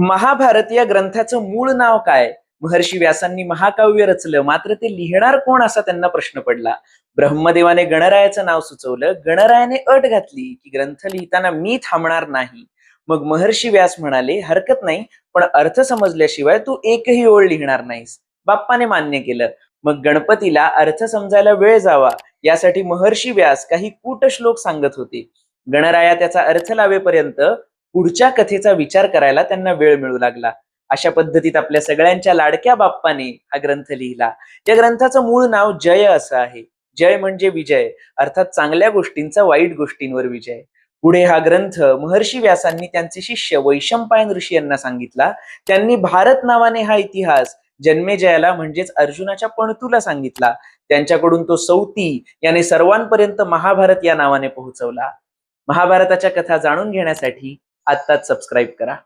महाभारत या ग्रंथाचं मूळ नाव काय? महर्षी व्यासांनी महाकाव्य रचलं मात्र ते लिहिणार कोण असा त्यांना प्रश्न पडला. ब्रह्मदेवाने गणरायाचं नाव सुचवलं गणरायाने अट घातली की ग्रंथ लिहिताना मी थांबणार नाही. मग महर्षी व्यास म्हणाले हरकत नाही पण अर्थ समजल्याशिवाय तू एकही ओळ लिहिणार नाहीस. बाप्पाने मान्य केलं. मग गणपतीला अर्थ समजायला वेळ जावा यासाठी महर्षी व्यास काही कूट श्लोक सांगत होते. गणराया त्याचा अर्थ लावेपर्यंत पुढच्या कथेचा विचार करायला त्यांना वेळ मिळू लागला. अशा पद्धतीत आपल्या सगळ्यांच्या लाडक्या बाप्पाने हा ग्रंथ लिहिला. या ग्रंथाचं मूळ नाव जय असं आहे. जय म्हणजे विजय अर्थात चांगल्या गोष्टींचा वाईट गोष्टींवर विजय. पुढे हा ग्रंथ महर्षी व्यासांनी त्यांचे शिष्य वैशंपायन ऋषी यांना सांगितला. त्यांनी भारत नावाने हा इतिहास जन्मेजयाला म्हणजेच अर्जुनाच्या पणतूला सांगितला. त्यांच्याकडून तो सौती याने सर्वांपर्यंत महाभारत या नावाने पोहोचवला. महाभारताच्या कथा जाणून घेण्यासाठी आत्ताच सबस्क्राईब करा.